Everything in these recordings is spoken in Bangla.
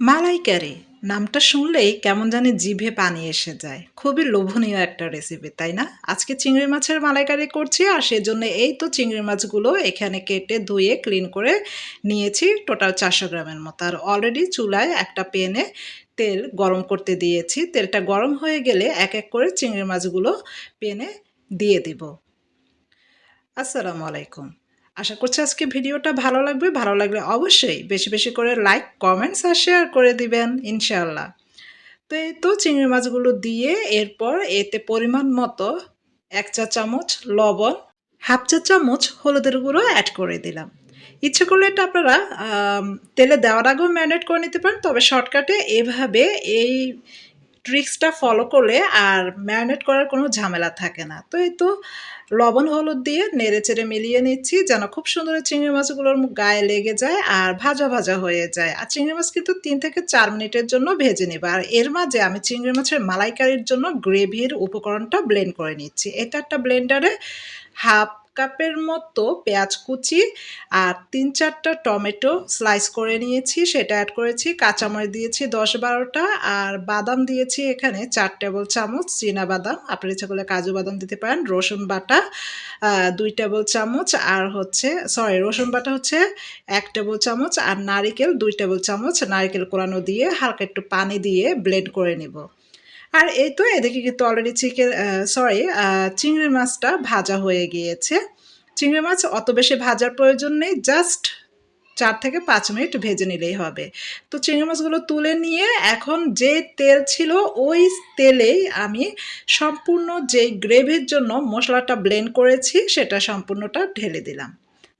মালাইকারি নামটা শুনলেই কেমন জানি জিভে পানি এসে যায়। খুবই লোভনীয় একটা রেসিপি তাই না? আজকে চিংড়ি মাছের মালাইকারি করছি আর সেজন্য এই তো চিংড়ি মাছগুলো এখানে কেটে ধুয়ে ক্লিন করে নিয়েছি টোটাল চারশো গ্রামের মতো। আর অলরেডি চুলায় একটা পেনে তেল গরম করতে দিয়েছি। তেলটা গরম হয়ে গেলে এক এক করে চিংড়ি মাছগুলো পেনে দিয়ে দিব। আসসালামু আলাইকুম। আশা করছি আজকে ভিডিওটা ভালো লাগবে। ভালো লাগলে অবশ্যই বেশি বেশি করে লাইক কমেন্টস আর শেয়ার করে দিবেন ইনশাল্লাহ তো এই তো চিংড়ি মাছগুলো দিয়ে এরপর এতে পরিমাণ মতো এক চা চামচ লবণ, হাফ চা চামচ হলুদের গুঁড়ো অ্যাড করে দিলাম। ইচ্ছে করলে এটা আপনারা তেলে দেওয়ার আগেও ম্যারিনেট করে নিতে পারেন, তবে শর্টকাটে এভাবে এই ট্রিক্সটা ফলো করলে আর ম্যারিনেট করার কোনো ঝামেলা থাকে না। তো এই তো লবণ, হলুদ দিয়ে নেড়ে চেড়ে মিলিয়ে নিচ্ছি যেন খুব সুন্দর চিংড়ি মাছগুলোর গায়ে লেগে যায় আর ভাজা ভাজা হয়ে যায়। আর চিংড়ি মাছ কিন্তু তিন থেকে চার মিনিটের জন্য ভেজে নেব। আর এর মাঝে আমি চিংড়ি মাছের মালাইকারির জন্য গ্রেভির উপকরণটা ব্লেন্ড করে নিচ্ছি। এটা একটা ব্লেন্ডারে হাফ কাপের মতো পেঁয়াজ কুচি আর তিন চারটা টমেটো স্লাইস করে নিয়েছি। সেটা অ্যাড করেছি। কাঁচামরিচ দিয়েছি দশ বারোটা আর বাদাম দিয়েছি এখানে চার টেবিল চামচ, চীনা বাদাম। আপনার ইচ্ছা করলে কাজু বাদাম দিতে পারেন, রসুন বাটা দুই টেবিল চামচ আর হচ্ছে সরি রসুন বাটা হচ্ছে এক টেবিল চামচ আর নারিকেল দুই টেবিল চামচ। নারিকেল কোরানো দিয়ে হালকা একটু পানি দিয়ে ব্লেন্ড করে নিব। আর এই তো এদিকে কিন্তু অলরেডি চিকেন সরি চিংড়ি মাছটা ভাজা হয়ে গিয়েছে। চিংড়ি মাছ অত বেশি ভাজার প্রয়োজন নেই জাস্ট চার থেকে পাঁচ মিনিট ভেজে নিলেই হবে। তো চিংড়ি মাছগুলো তুলে নিয়ে এখন যে তেল ছিল ওই তেলেই আমি সম্পূর্ণ যে গ্রেভির জন্য মশলাটা ব্লেন্ড করেছি, সেটা সম্পূর্ণটা ঢেলে দিলাম।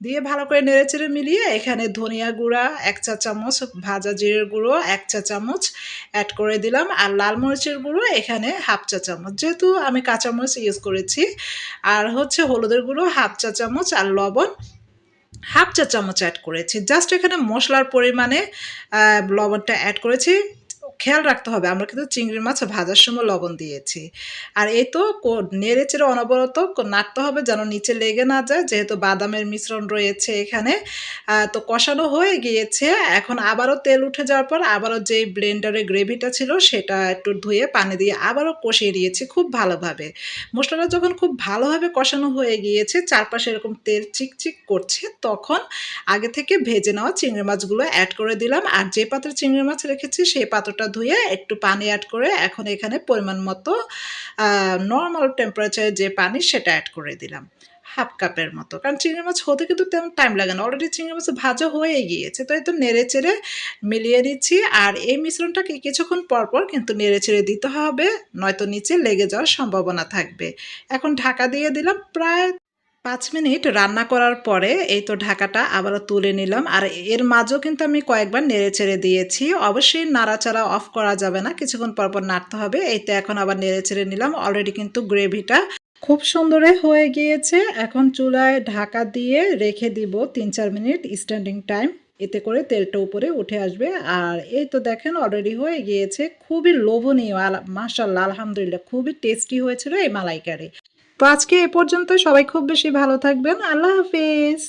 দিয়ে ভালো করে নেড়েচেড়ে মিলিয়ে এখানে ধনিয়া গুঁড়া, এক চা চামচ ভাজা জিরের গুঁড়ো, এক চা চামচ অ্যাড করে দিলাম। আর লাল মরিচের গুঁড়ো এখানে হাফ চা চামচ। যেহেতু আমি কাঁচামরিচ ইউজ করেছি, আর হচ্ছে হলুদের গুঁড়ো হাফ চা চামচ আর লবণ হাফ চা চামচ অ্যাড করেছি। জাস্ট এখানে মশলার পরিমাণে লবণটা অ্যাড করেছি। খেয়াল রাখতে হবে, আমরা কিন্তু চিংড়ি মাছ ভাজার সময় লবণ দিয়েছি। আর এই তো নেড়ে চেড়ে অনবরত নাড়তে হবে যেন নিচে লেগে না যায়, যেহেতু বাদামের মিশ্রণ রয়েছে এখানে। তো কষানো হয়ে গিয়েছে, এখন আবারও তেল উঠে যাওয়ার পর আবারও যেই ব্লেন্ডারে গ্রেভিটা ছিল সেটা একটু ধুয়ে পানি দিয়ে আবারও কষিয়ে দিয়েছি খুব ভালোভাবে। মশলাটা যখন খুব ভালোভাবে কষানো হয়ে গিয়েছে, চারপাশে এরকম তেল চিকচিক করছে, তখন আগে থেকে ভেজে নেওয়া চিংড়ি মাছগুলো অ্যাড করে দিলাম। আর যে পাত্রে চিংড়ি মাছ রেখেছি, সেই পাত্রটা ধুয়ে একটু পানি অ্যাড করে এখন এখানে পরিমাণ মতো নর্মাল টেম্পারেচারে যে পানি সেটা অ্যাড করে দিলাম। হাফ কাপের মতো। কারণ চিংড়ি মাছ হতে কিন্তু তেমন টাইম লাগে না। অলরেডি চিংড়ি মাছ ভাজা হয়ে গিয়েছে। তো তো নেড়ে চেড়ে মিলিয়ে নিচ্ছি। আর এই মিশ্রণটাকে কিছুক্ষণ পর পর কিন্তু নেড়ে চেড়ে দিতে হবে, নয়তো নিচে লেগে যাওয়ার সম্ভাবনা থাকবে। এখন ঢাকা দিয়ে দিলাম প্রায় পাঁচ মিনিট রান্না করার পরে এই তো ঢাকাটা আবারও তুলে নিলাম। আর এর মাঝেও কিন্তু আমি কয়েকবার নেড়ে ছেড়ে দিয়েছি। অবশ্যই নাড়াচাড়া অফ করা যাবে না, কিছুক্ষণ পর পর নাড়তে হবে। এই তো এখন আবার নেড়ে ছেড়ে নিলাম। অলরেডি কিন্তু গ্রেভিটা খুব সুন্দরে হয়ে গিয়েছে। এখন চুলায় ঢাকা দিয়ে রেখে দিব তিন চার মিনিট স্ট্যান্ডিং টাইম এতে করে তেলটা উপরে উঠে আসবে। আর এই তো দেখেন অলরেডি হয়ে গিয়েছে। খুবই লোভনীয়। মাশাল্লাহ আলহামদুলিল্লাহ, খুবই টেস্টি হয়েছিল এই মালাইকারি। তো আজকে এ পর্যন্ত সবাই খুব বেশি ভালো থাকবেন। আল্লাহ হাফিজ।